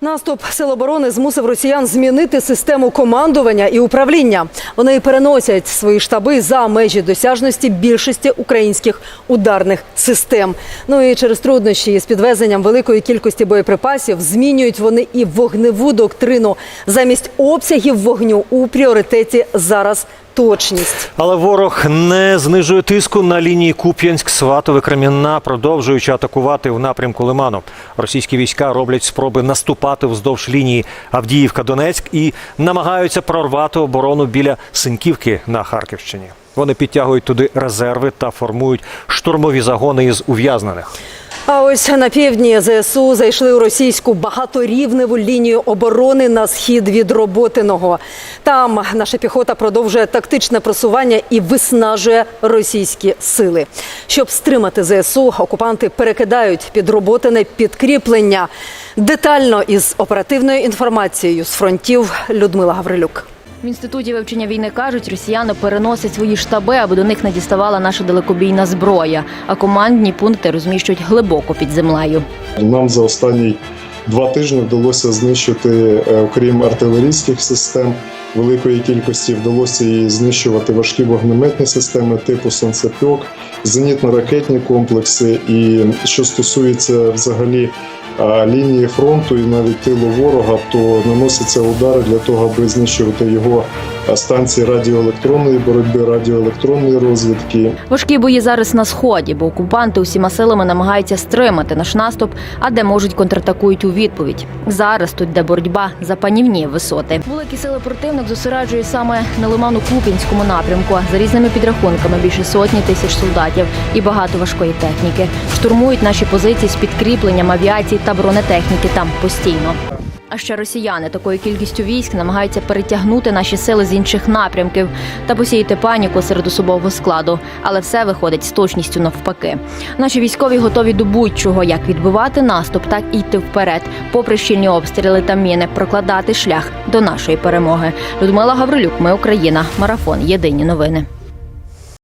Наступ сил оборони змусив росіян змінити систему командування і управління. Вони переносять свої штаби за межі досяжності більшості українських ударних систем. Ну і через труднощі з підвезенням великої кількості боєприпасів змінюють вони і вогневу доктрину. Замість обсягів вогню у пріоритеті зараз точність. Але ворог не знижує тиску на лінії Куп'янськ, Сватове, Кремінна, продовжуючи атакувати в напрямку Лиману. Російські війська роблять спроби наступати вздовж лінії Авдіївка-Донецьк і намагаються прорвати оборону біля Синьківки на Харківщині. Вони підтягують туди резерви та формують штурмові загони із ув'язнених. А ось на півдні ЗСУ зайшли у російську багаторівневу лінію оборони на схід від Роботиного. Там наша піхота продовжує тактичне просування і виснажує російські сили. Щоб стримати ЗСУ, окупанти перекидають під Роботине підкріплення. Детально із оперативною інформацією з фронтів Людмила Гаврилюк. В інституті вивчення війни кажуть, росіяни переносять свої штаби, аби до них не діставала наша далекобійна зброя. А командні пункти розміщують глибоко під землею. Нам за останні два тижні вдалося знищити, е, окрім артилерійських систем, великої кількості вдалося і знищувати важкі вогнеметні системи типу «Сонцепьок», зенітно-ракетні комплекси. І що стосується взагалі лінії фронту і навіть тилу ворога, то наносяться удари для того, аби знищувати його станції радіоелектронної боротьби, радіоелектронної розвідки, Важкі бої зараз на сході, бо окупанти усіма силами намагаються стримати наш наступ, а де можуть контратакують у відповідь. Зараз тут де боротьба за панівні висоти. Великі сили противник зосереджує саме на лиману Купінському напрямку. За різними підрахунками більше сотні тисяч солдатів і багато важкої техніки. Штурмують наші позиції з підкріпленням авіації та бронетехніки там постійно. А ще росіяни такою кількістю військ намагаються перетягнути наші сили з інших напрямків та посіяти паніку серед особового складу. Але все виходить з точністю навпаки. Наші військові готові до будь-чого, як відбивати наступ, так і йти вперед, попри щільні обстріли та міни, прокладати шлях до нашої перемоги. Людмила Гаврилюк, ми Україна, марафон. Єдині новини.